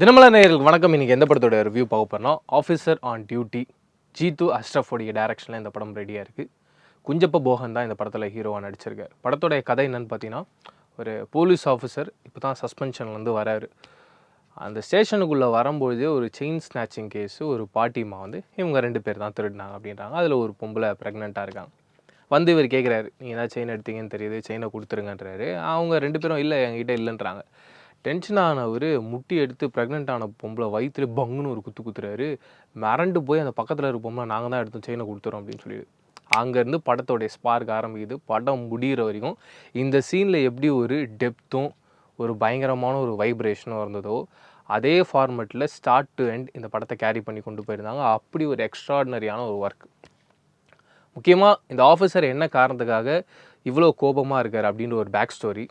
தினமல நேயர்களுக்கு வணக்கம். இன்றைக்கி எந்த படத்தோட ரிவ்யூ பார்க்க போறோம்னா ஆஃபீஸர் ஆன் டியூட்டி ஜீத்து அஷ்ரஃபோடைய டேரக்ஷனில் இந்த படம் ரெடியாக இருக்குது குஞ்சப்ப போகன் தான் இந்த படத்தில் ஹீரோவாக நடிச்சிருக்கார். படத்தோடைய கதை என்னென்னு பார்த்தீங்கன்னா ஒரு போலீஸ் ஆஃபீஸர் இப்போ தான் சஸ்பென்ஷன்லேருந்து வராரு. அந்த ஸ்டேஷனுக்குள்ளே வரும்பொழுதே ஒரு செயின் ஸ்நாச்சிங் கேஸு ஒரு பாட்டிமா வந்து இவங்க ரெண்டு பேர் தான் திருடினாங்க அப்படின்றாங்க. அதில் ஒரு பொம்பளை ப்ரெக்னெண்ட்டாக இருக்காங்க. வந்து இவர் கேட்குறாரு நீங்கள் ஏதாவது செயின் எடுத்தீங்கன்னு தெரியுது செயினை கொடுத்துருங்கன்றாரு. அவங்க ரெண்டு பேரும் இல்லை என்கிட்ட இல்லைன்றாங்க. டென்ஷன் ஆனவர் முட்டி எடுத்து ப்ரெக்னென்ட் ஆன பொம்பளை வயிற்றுல பங்குன்னு ஒரு குத்து குத்துறாரு. மிரண்டு போய் அந்த பக்கத்தில் இருக்க பொம்பளை நாங்கள் தான் எடுத்தோம் செயினை கொடுத்துறோம் அப்படின்னு சொல்லி அங்கேருந்து படத்தோடைய ஸ்பார்க் ஆரம்பிக்குது. படம் முடிகிற வரைக்கும் இந்த சீனில் எப்படி ஒரு டெப்த்தும் ஒரு பயங்கரமான ஒரு வைப்ரேஷனும் இருந்ததோ அதே ஃபார்மெட்டில் ஸ்டார்ட் டு எண்ட் இந்த படத்தை கேரி பண்ணி கொண்டு போயிருந்தாங்க. அப்படி ஒரு எக்ஸ்ட்ராடினரியான ஒரு ஒர்க் முக்கியமாக இந்த ஆஃபீஸர் என்ன காரணத்துக்காக இவ்வளோ கோபமாக இருக்கார் அப்படின்ற ஒரு பேக் ஸ்டோரி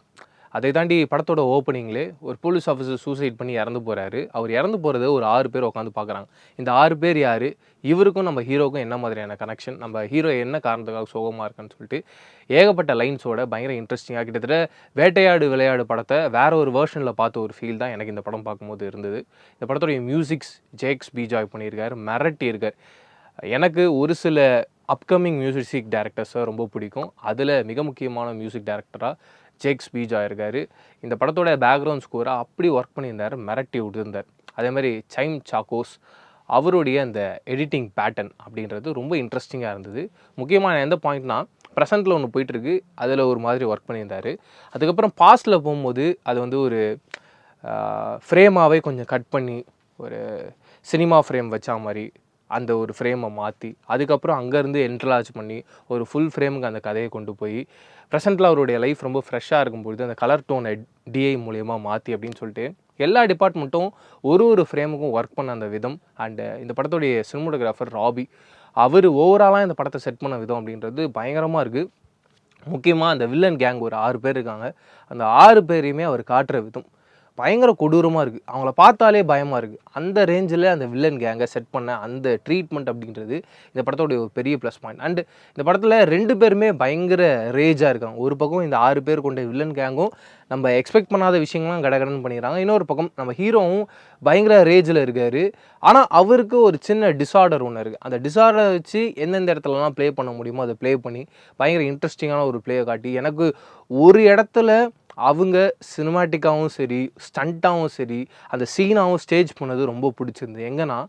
அதை தாண்டி படத்தோட ஓப்பனிங்லே ஒரு போலீஸ் ஆஃபீஸர் சூசைட் பண்ணி இறந்து போகிறாரு அவர் இறந்து போகிறத ஒரு ஆறு பேர் உட்காந்து பார்க்குறாங்க இந்த ஆறு பேர் யார்? இவருக்கும் நம்ம ஹீரோக்கும் என்ன மாதிரியான கனெக்ஷன் நம்ம ஹீரோ என்ன காரணத்துக்காக சோகமாக இருக்குன்னு சொல்லிட்டு ஏகப்பட்ட லைன்ஸோட பயங்கர இன்ட்ரெஸ்டிங்காக கிட்டத்தட்ட வேட்டையாடு விளையாடு படத்தை வேற ஒரு வேர்ஷனில் பார்த்த ஒரு ஃபீல் தான் எனக்கு இந்த படம் பார்க்கும்போது இருந்தது. இந்த படத்துடைய மியூசிக்ஸ் ஜேக்ஸ் பீஜாய் பண்ணியிருக்காரு மிரட்டி இருக்கார் எனக்கு ஒரு சில அப்கமிங் மியூசிக் டேரக்டர்ஸை ரொம்ப பிடிக்கும். அதில் மிக முக்கியமான மியூசிக் டேரக்டராக ஜேக்ஸ் பீஜா இருக்கார் இந்த படத்தோட பேக்ரவுண்ட் ஸ்கோரை அப்படி ஒர்க் பண்ணியிருந்தார் மிரட்டி விட்டுருந்தார். அதே மாதிரி சைம் சாக்கோஸ் அவருடைய அந்த எடிட்டிங் பேட்டர்ன் அப்படின்றது ரொம்ப இன்ட்ரெஸ்டிங்காக இருந்தது. முக்கியமான எந்த பாயிண்ட்னா ப்ரெசென்ட்டில் ஒன்று போயிட்டுருக்கு அதில் ஒரு மாதிரி ஒர்க் பண்ணியிருந்தார். அதுக்கப்புறம் பாஸ்ட்டில் போகும்போது அது வந்து ஒரு ஃப்ரேமாகவே கொஞ்சம் கட் பண்ணி ஒரு சினிமா ஃப்ரேம் வச்சா மாதிரி அந்த ஒரு ஃப்ரேமை மாற்றி அதுக்கப்புறம் அங்கேருந்து என்ட்ரலாஜ் பண்ணி ஒரு ஃபுல் ஃப்ரேமுக்கு அந்த கதையை கொண்டு போய் ப்ரெசென்ட்டில் அவருடைய லைஃப் ரொம்ப ஃப்ரெஷ்ஷாக இருக்கும்பொழுது அந்த கலர் டோனை டிஐ மூலயமா மாற்றி அப்படின்னு சொல்லிட்டு எல்லா டிபார்ட்மெண்ட்டும் ஒரு ஒரு ஃப்ரேமுக்கும் ஒர்க் பண்ண அந்த விதம் அண்டு இந்த படத்துடைய சினிமோட்டோகிராஃபர் ராபி அவர் ஓவராலாக இந்த படத்தை செட் பண்ண விதம் அப்படின்றது பயங்கரமாக இருக்குது முக்கியமாக அந்த வில்லன் கேங் ஒரு ஆறு பேர் இருக்காங்க. அந்த ஆறு பேரையுமே அவர் காட்டுற விதம். பயங்கர கொடூரமாக இருக்குது அவங்கள பார்த்தாலே பயமாக இருக்குது அந்த ரேஞ்சில் அந்த வில்லன் கேங்கை செட் பண்ண அந்த ட்ரீட்மெண்ட் அப்படின்றது இந்த படத்தோடைய ஒரு பெரிய ப்ளஸ் பாயிண்ட் அண்டு இந்த படத்தில் ரெண்டு பேருமே பயங்கர ரேஜாக இருக்காங்க. ஒரு பக்கம் இந்த ஆறு பேர் கொண்ட வில்லன் கேங்கும் நம்ம எக்ஸ்பெக்ட் பண்ணாத விஷயங்கள்லாம் கடகடன் பண்ணிடுறாங்க. இன்னொரு பக்கம் நம்ம ஹீரோவும் பயங்கர ரேஜில் இருக்கார். ஆனால் அவருக்கு ஒரு சின்ன டிஸார்டர் ஒன்று இருக்குது அந்த டிஸார்டரை வச்சு எந்தெந்த இடத்துலலாம் ப்ளே பண்ண முடியுமோ அதை ப்ளே பண்ணி பயங்கர இன்ட்ரெஸ்டிங்கான ஒரு ப்ளேயை காட்டி எனக்கு ஒரு இடத்துல அவங்க சினிமாட்டிக்காகவும் சரி ஸ்டண்ட்டாகவும் சரி அந்த சீனாகவும் ஸ்டேஜ் பண்ணது ரொம்ப பிடிச்சிருந்தது. எங்கன்னா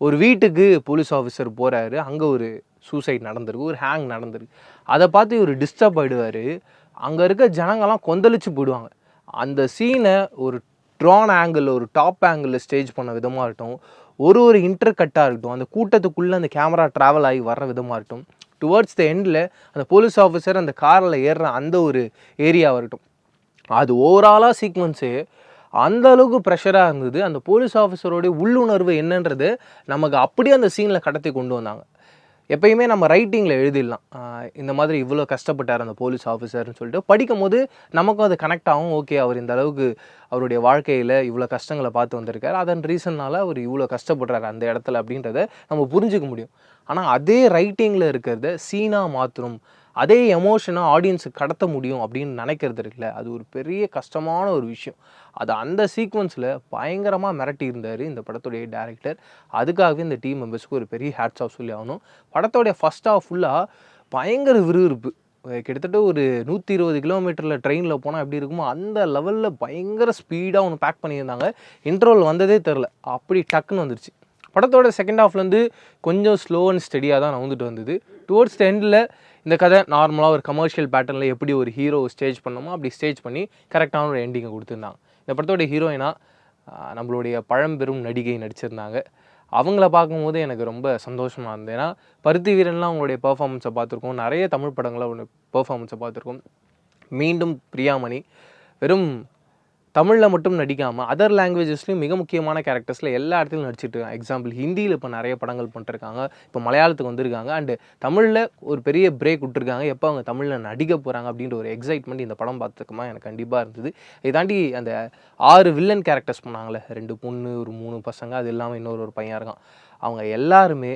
ஒரு வீட்டுக்கு போலீஸ் ஆஃபீஸர் போகிறாரு அங்கே ஒரு சூசைட் நடந்திருக்கு. ஒரு ஹேங் நடந்திருக்கு. அதை பார்த்து இவர் டிஸ்டர்ப் ஆகிடுவார் அங்கே இருக்க ஜனங்கள்லாம் கொந்தளிச்சு போயிடுவாங்க. அந்த சீனை ஒரு ட்ரான் ஆங்கிள் ஒரு டாப் ஆங்கிளில் ஸ்டேஜ் பண்ண விதமாக இருக்கட்டும் ஒரு ஒரு இன்டர் கட்டாக இருக்கட்டும் அந்த கூட்டத்துக்குள்ளே அந்த கேமரா ட்ராவல் ஆகி வர்ற விதமாக இருக்கட்டும் டுவர்ட்ஸ் த எண்டில் அந்த போலீஸ் ஆஃபீஸர் அந்த காரில் ஏறுற அந்த ஒரு ஏரியாவாக இருக்கட்டும் அது ஓவராலாக சீக்வன்ஸு அந்த அளவுக்கு ப்ரெஷராக இருந்தது. அந்த போலீஸ் ஆஃபீஸரோடைய உள்ளுணர்வு என்னன்றது நமக்கு அப்படியே அந்த சீனில் கடத்தி கொண்டு வந்தாங்க. எப்பயுமே நம்ம ரைட்டிங்கில் எழுதிடலாம். இந்த மாதிரி இவ்வளோ கஷ்டப்பட்டார் அந்த போலீஸ் ஆஃபீஸர்னு சொல்லிட்டு. படிக்கும் போது நமக்கும் அது கனெக்ட் ஆகும். ஓகே அவர் இந்த அளவுக்கு அவருடைய வாழ்க்கையில் இவ்வளோ கஷ்டங்களை பார்த்து வந்திருக்கார். அதன் ரீசன்னால் அவர் இவ்வளோ கஷ்டப்படுறாரு அந்த இடத்துல அப்படின்றத நம்ம புரிஞ்சுக்க முடியும். ஆனால் அதே ரைட்டிங்கில் இருக்கிறத சீனாக மாற்றணும் அதே எமோஷனாக ஆடியன்ஸுக்கு கடத்த முடியும் அப்படின்னு நினைக்கிறது இருக்குல்ல? அது ஒரு பெரிய கஷ்டமான ஒரு விஷயம். அது அந்த சீக்வன்ஸில் பயங்கரமாக மிரட்டி இருந்தார் இந்த படத்துடைய டேரக்டர் அதுக்காகவே இந்த டீம் மெம்பர்ஸ்க்கு ஒரு பெரிய ஹேட்ஸ் ஆஃப் சொல்லி ஆகணும். படத்தோடைய ஃபஸ்ட் ஆஃப் ஃபுல்லாக பயங்கர விறுவிறுப்பு. கிட்டத்தட்ட ஒரு நூற்றி இருபது கிலோமீட்டரில் ட்ரெயினில் போனால் எப்படி இருக்குமோ அந்த லெவலில் பயங்கர ஸ்பீடாக ஒன்று பேக் பண்ணியிருந்தாங்க. இன்டர்வல் வந்ததே தெரில அப்படி டக்குன்னு வந்துருச்சு. படத்தோட செகண்ட் ஹாஃப்லேருந்து கொஞ்சம் ஸ்லோ அண்ட் ஸ்டெடியாக தான் வந்துட்டு வந்தது. டுவோர்ட்ஸ் த எண்டில் இந்த கதை நார்மலாக ஒரு கமர்ஷியல் பேட்டர்னில் எப்படி ஒரு ஹீரோ ஸ்டேஜ் பண்ணணுமோ அப்படி ஸ்டேஜ் பண்ணி கரெக்டான ஒரு எண்டிங்கை கொடுத்துருந்தாங்க. இந்த படத்தோடைய ஹீரோயினா நம்மளுடைய பழம்பெரும் நடிகை நடிச்சிருந்தாங்க. அவங்கள பார்க்கும்போது எனக்கு ரொம்ப சந்தோஷமாக இருந்தது. ஏன்னா பருத்தி வீரன்லாம் அவங்களுடைய பர்ஃபார்மன்ஸை பார்த்துருக்கோம். நிறைய தமிழ் படங்களை ஒன்று பர்ஃபார்மன்ஸை பார்த்துருக்கோம். மீண்டும் பிரியாமணி வெறும் தமிழில் மட்டும் நடிக்காமல் அதர் லாங்குவேஜஸ்லையும் மிக முக்கியமான கேரக்டர்ஸில் எல்லா இடத்துலையும் நடிச்சிட்டு இருக்காங்க. எக்ஸாம்பிள் ஹிந்தியில் இப்போ நிறைய படங்கள் பண்ணிருக்காங்க. இப்போ மலையாளத்துக்கு வந்திருக்காங்க. அண்டு தமிழில் ஒரு பெரிய பிரேக் விட்டுருக்காங்க. எப்போ அவங்க தமிழில் நடிக்க போகிறாங்க அப்படின்ற ஒரு எக்ஸைட்மெண்ட் இந்த படம் பார்த்துக்கமா எனக்கு கண்டிப்பாக இருந்தது. இதை தாண்டி அந்த ஆறு வில்லன் கேரக்டர்ஸ் பண்ணாங்களே ரெண்டு பொண்ணு ஒரு மூணு பசங்க அது இல்லாமல் இன்னொரு ஒரு பையன் இருக்கான். அவங்க எல்லாருமே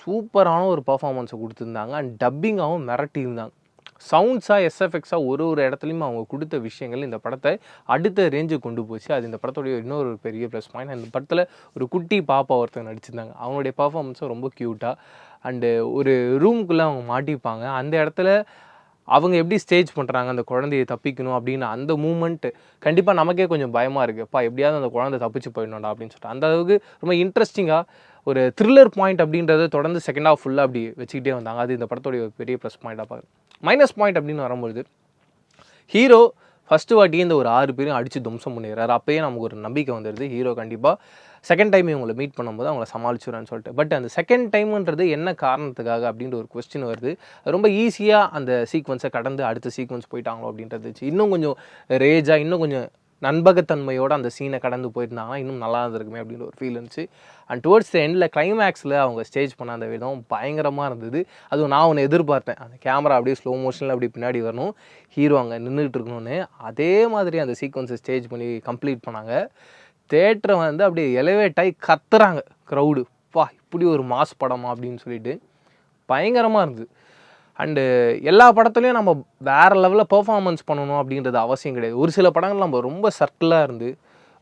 சூப்பரான ஒரு பர்ஃபாமன்ஸை கொடுத்துருந்தாங்க. அண்ட் டப்பிங்காகவும் மிரட்டி இருந்தாங்க சவுண்ட்ஸாக எஸ்எஃப்எக்ஸாக ஒரு ஒரு இடத்துலையும் அவங்க கொடுத்த விஷயங்கள் இந்த படத்தை அடுத்த ரேஞ்சுக்கு கொண்டு போச்சு. அது இந்த படத்துடைய இன்னொரு பெரிய ப்ளஸ் பாயிண்ட் இந்த படத்தில் ஒரு குட்டி பாப்பா ஒருத்தங்க நடிச்சிருந்தாங்க. அவங்களுடைய பர்ஃபார்மன்ஸும் ரொம்ப க்யூட்டாக அண்டு ஒரு ரூமுக்குள்ளே அவங்க மாட்டிப்பாங்க. அந்த இடத்துல அவங்க எப்படி ஸ்டேஜ் பண்ணுறாங்க அந்த குழந்தைய தப்பிக்கணும் அப்படின்னு அந்த மூமெண்ட்டு கண்டிப்பாக நமக்கே கொஞ்சம் பயமாக இருக்குப்பா எப்படியாவது அந்த குழந்தை தப்பிச்சு போயிடணும்டா அப்படின்னு சொல்லிட்டு. அந்த அளவுக்கு ரொம்ப இன்ட்ரெஸ்டிங்காக ஒரு த்ரில்லர் பாயிண்ட் அப்படின்றத தொடர்ந்து செகண்ட் ஹாஃப் ஃபுல்லாக அப்படி வச்சுக்கிட்டே வந்தாங்க. அது இந்த படத்துடைய பெரிய ப்ளஸ் பாயிண்டாக பார்க்குறேன். மைனஸ் பாயிண்ட் அப்படின்னு வரும்பொழுது ஹீரோ ஃபஸ்ட்டு வாட்டி இந்த ஒரு ஆறு பேரும் அடித்து தும்சம் பண்ணிடுறாரு. அப்பயே நமக்கு ஒரு நம்பிக்கை வந்துடுது ஹீரோ கண்டிப்பாக செகண்ட் டைம் இவங்களை மீட் பண்ணும்போது அவங்கள சமாளிச்சுறான்னு சொல்லிட்டு. பட் அந்த செகண்ட் டைம்ன்றது என்ன காரணத்துக்காக அப்படின்ற ஒரு கொஸ்டின் வருது. ரொம்ப ஈஸியாக அந்த சீக்வன்ஸை கடந்து அடுத்த சீக்வன்ஸ் போயிட்டாங்களோ அப்படின்றது. இன்னும் கொஞ்சம் ரேஜாக இன்னும் கொஞ்சம் நண்பகத்தன்மையோட அந்த சீனை கடந்து போயிருந்தாங்கன்னா இன்னும் நல்லா இருந்திருக்குமே அப்படின்ற ஒரு ஃபீல் இருந்துச்சு. அண்ட் டுவர்ட்ஸ் எண்டில் கிளைமேக்ஸில் அவங்க ஸ்டேஜ் பண்ண அந்த விதம் பயங்கரமாக இருந்தது. அதுவும் நான் ஒன்று எதிர்பார்த்தேன். அந்த கேமரா அப்படியே ஸ்லோ மோஷனில் அப்படி பின்னாடி வரணும். ஹீரோ அங்கே நின்றுட்டு இருக்கணும்னு. அதே மாதிரி அந்த சீக்வன்ஸை ஸ்டேஜ் பண்ணி கம்ப்ளீட் பண்ணாங்க. தேட்டரை வந்து அப்படியே எலவேட் ஆகி கத்துறாங்க க்ரௌடு பா இப்படி ஒரு மாஸ் படமா அப்படின்னு சொல்லிட்டு. பயங்கரமாக இருந்தது. அண்டு எல்லா படத்துலையும் நம்ம வேறு லெவலில் பெர்ஃபார்மன்ஸ் பண்ணணும் அப்படின்றது அவசியம் கிடையாது. ஒரு சில படங்கள் நம்ம ரொம்ப சர்க்கிளாக இருந்து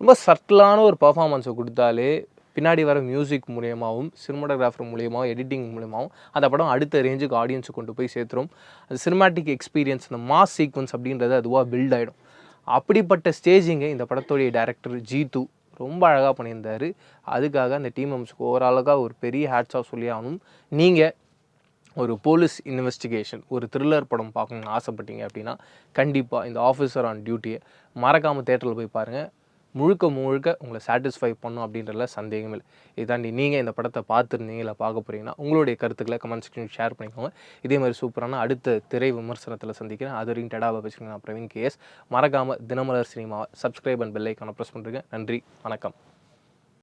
ரொம்ப சர்க்கிளான ஒரு பெர்ஃபார்மன்ஸை கொடுத்தாலே பின்னாடி வர மியூசிக் மூலியமாகவும் சினிமாட்டோகிராஃபர் மூலியமாகவும் எடிட்டிங் மூலியமாகவும் அந்த படம் அடுத்த ரேஞ்சுக்கு ஆடியன்ஸு கொண்டு போய் சேர்த்துரும். அந்த சினிமாட்டிக் எக்ஸ்பீரியன்ஸ் அந்த மாஸ் சீக்வன்ஸ் அப்படின்றது அதுவாக பில்ட் ஆகிடும் அப்படிப்பட்ட ஸ்டேஜிங்கை இந்த படத்துடைய டேரக்டர் ஜீத்து ரொம்ப அழகாக பண்ணியிருந்தார். அதுக்காக அந்த டீம் மெம்பர்ஸ்க்கு ஓவராலுக்காக ஒரு பெரிய ஹேட்ஸ் ஆஃப் சொல்லி ஆகணும். நீங்கள் ஒரு போலீஸ் இன்வெஸ்டிகேஷன் ஒரு த்ரில்லர் படம் பார்க்கணும்னு ஆசைப்பட்டீங்க அப்படின்னா கண்டிப்பாக இந்த ஆஃபீஸர் ஆன் டியூட்டியை மறக்காமல் தேட்டரில் போய் பாருங்கள் முழுக்க முழுக்க உங்களை சாட்டிஸ்ஃபை பண்ணும் அப்படின்றதுல சந்தேகம் இல்லை இதாண்டி நீங்கள் இந்த படத்தை பார்த்துருந்தீங்க இல்லை பார்க்க போகிறீங்கன்னா உங்களுடைய கருத்துக்களை கமெண்ட் செக்ஷன் ஷேர் பண்ணிக்கோங்க. இதே மாதிரி சூப்பரான அடுத்த திரை விமர்சனத்தில் சந்திக்கிறேன். அது வரைக்கும் டெடாவை வச்சுக்கோங்க நான் பிரவீன் கேஎஸ் மறக்காமல் தினமலர் சினிமாவை சப்ஸ்கிரைப் அண்ட் பெல்லைக்கான ப்ரெஸ் பண்ணுறேங்க நன்றி வணக்கம்.